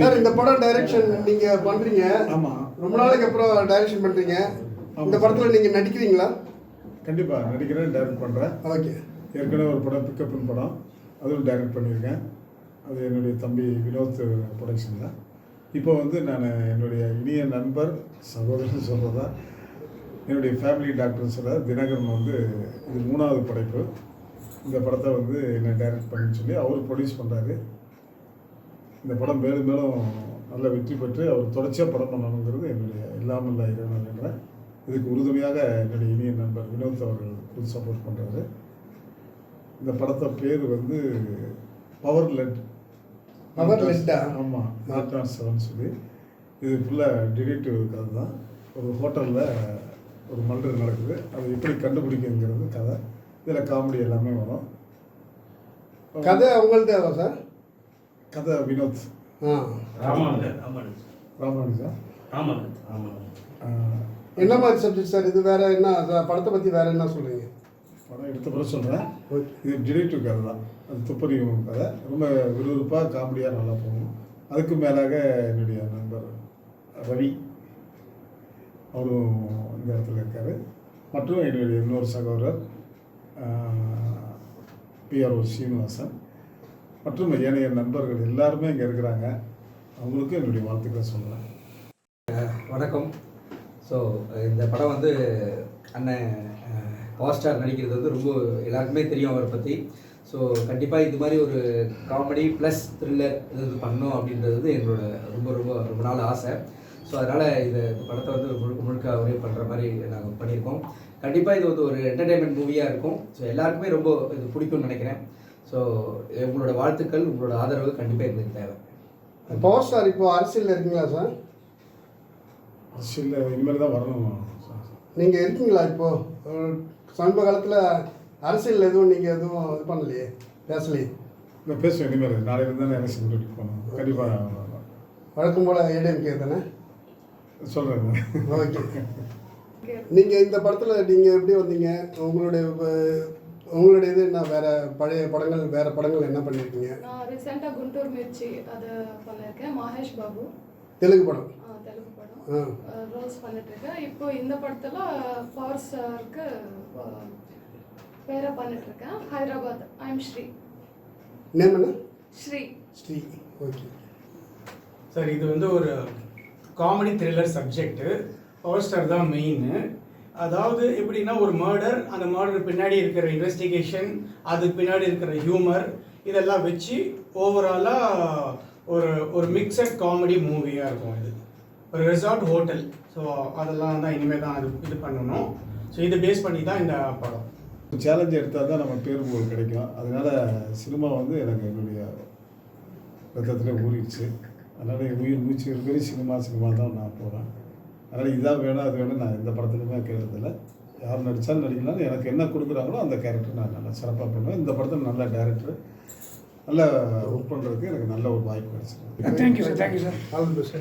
Sir இந்த படம் direction நீங்க பண்றீங்க. ஆமாம் ரொம்ப நாளைக்கு அப்புறம் டைரக்ஷன் பண்றீங்க. இந்த படத்துல நீங்க நடிக்கிறீங்களா? கண்டிப்பாக நடிக்கிறேன் டைரக்ட் பண்ணுறேன் ஓகே. ஏற்கனவே ஒரு படம் பிக்கப்னு படம். அதுவும் டைரக்ட் பண்ணியிருக்கேன். அது என்னுடைய தம்பி வினோத் ப்ரொடக்ஷனில் இப்போ வந்து நான் என்னுடைய இனிய நண்பர் சகோதரன் சொல்கிறதா என்னுடைய ஃபேமிலி டாக்டர் சொல்ல தினகரன் வந்து இது மூணாவது படைப்பு. இந்த படத்தை வந்து என்னை டைரக்ட் பண்ணின்னு சொல்லி அவர் ப்ரொடியூஸ் பண்ணுறாரு இந்த படம் மேலும் மேலும் நல்ல வெற்றி பெற்று அவர் தொடர்ச்சியாக படம் பண்ணணுங்கிறது என்னுடைய இல்லாமல் இறைவன் நினைக்கிறேன் இதுக்கு உறுதுணையாக என்னுடைய இனிய நண்பர் வினோத் அவர்கள் ஃபுல் சப்போர்ட் பண்ணுறாரு இந்த படத்தை பேர் வந்து பவர் லெட் Led ஆ? ஆமாம் நாட் நாட் செவன் சொல்லி. இது ஃபுல்லாக டிடெக்டிவ் கதை தான். ஒரு ஹோட்டலில் ஒரு மர்டர் நடக்குது. அதை எப்படி கண்டுபிடிக்குங்கிறது கதை. இதில் காமெடி எல்லாமே வரும். கதை உங்கள்தேவா சார்? கதை வினோத். ராமானுஜா? என்ன மாதிரி சப்ஜெக்ட் சார் இது வேற என்ன படத்தை பத்தி வேற என்ன சொல்றீங்க? படம் எடுத்த பிறகு சொல்கிறேன் இது டிடெக்டிவ் கதை தான். அது துப்பறியும் கதை. ரொம்ப விறுவிறுப்பாக காமெடியாக நல்லா போகும். அதுக்கு மேலாக என்னுடைய நண்பர் ரவி அவரும் இந்த இடத்துல இருக்கார். மற்றும் என்னுடைய இன்னொரு சகோதரர் பிஆர்ஓ சீனிவாசன். மற்றும் ஏனைய நண்பர்கள் எல்லாருமே இங்கே இருக்கிறாங்க. அவங்களுக்கும் என்னுடைய வாழ்த்துக்களை சொல்கிறேன் வணக்கம். ஸோ இந்த படம் வந்து அண்ணன் பவர் ஸ்டார் நடிக்கிறது வந்து ரொம்ப எல்லாருக்குமே தெரியும் அவரை பற்றி ஸோ கண்டிப்பாக இது மாதிரி ஒரு காமெடி ப்ளஸ் த்ரில்லர் இது பண்ணணும் அப்படின்றது வந்து எங்களோட ரொம்ப ரொம்ப ரொம்ப நாள் ஆசை. ஸோ அதனால் இந்த படத்தை வந்து முழுக்க முழுக்க அவரே பண்ணுற மாதிரி நாங்கள் பண்ணியிருக்கோம். கண்டிப்பாக இது வந்து ஒரு என்டர்டைன்மெண்ட் மூவியாக இருக்கும். ஸோ எல்லாருக்குமே ரொம்ப இது பிடிக்கும்னு நினைக்கிறேன். ஸோ உங்களோட வாழ்த்துக்கள் உங்களோட ஆதரவு கண்டிப்பாக எங்களுக்கு தேவை. பவர் ஸ்டார் இப்போ அரசியல்ல இருக்கீங்களா சார் அரசியலில் இனிமேல் தான் வரணும் சார் நீங்க இருக்கீங்களா இப்போ? ஒரு சமீப காலத்துல அரசியல் எதுவும் நீங்க எதுவும் இது பண்ணலையே பேசலையே? நான் பேசுவேன் இனிமேல். நாளையிலேருந்து தான் எலெக்ஷன் டியூட்டி போகணும். கண்டிப்பாக வழக்கம் போல ஏடிஎம்கே தானே? சொல்கிறேன் ஓகே நீங்க இந்த படத்துல நீங்க எப்படி வந்தீங்க? உங்களுடைய உங்களுடைய இது என்ன? வேற பழைய படங்கள் வேற படங்கள் என்ன பண்ணிருக்கீங்க? நான் ரீசெண்டாக குண்டூர் மிர்ச்சி அது பண்ணியிருக்கேன் மகேஷ் பாபு. தெலுங்கு படம். ஆ, தெலுங்கு படம். ஆ. ரோல்ஸ் பண்ணிட்டு இருக்கேன் இப்போ இந்த படத்தில் பவர் ஸ்டாருக்கு பேரை பண்ணிட்டு இருக்கேன் ஹைதராபாத். ஐம் ஸ்ரீ நேம் என்ன? ஸ்ரீ ஸ்ரீ ஓகே சார் இது வந்து ஒரு comedy thriller subject power star தான் மெயின் அதாவது எப்படின்னா ஒரு மர்டர் அந்த மர்டர் பின்னாடி இருக்கிற இன்வெஸ்டிகேஷன் அதுக்கு பின்னாடி இருக்கிற ஹியூமர் இதெல்லாம் வச்சு ஓவராலாக ஒரு ஒரு மிக்சட் காமெடி மூவியாக இருக்கும் இது. ஒரு ரெசார்ட் ஹோட்டல் ஸோ அதெல்லாம் தான் இனிமேல் தான் அது இது பண்ணணும். ஸோ இதை பேஸ் பண்ணி தான் இந்த படம். சேலஞ்ச் எடுத்தால் தான் நம்ம பேர் புகழ் கிடைக்கும். அதனால் சினிமா வந்து எனக்கு என்னுடைய ரத்தத்தில் ஊறிடுச்சு. அதனால் உயிர் மூச்சு இருக்கிற சினிமா சினிமா தான் நான் போகிறேன் அதனால் இதான் வேணும் அது வேணும் நான் எந்த படத்துலையுமே கேட்கறதில்ல யார் நடித்தாலும் நடிக்கலாம் எனக்கு என்ன கொடுக்குறாங்களோ அந்த கேரக்டர் நான் நல்லா சிறப்பாக பண்ணுவேன். இந்த படத்தில் நல்ல டேரக்டர் நல்ல ஒர்க் பண்ணுறதுக்கு எனக்கு நல்ல ஒரு வாய்ப்பு கிடச்சிருக்கு. Thank you sir thank you sir all the best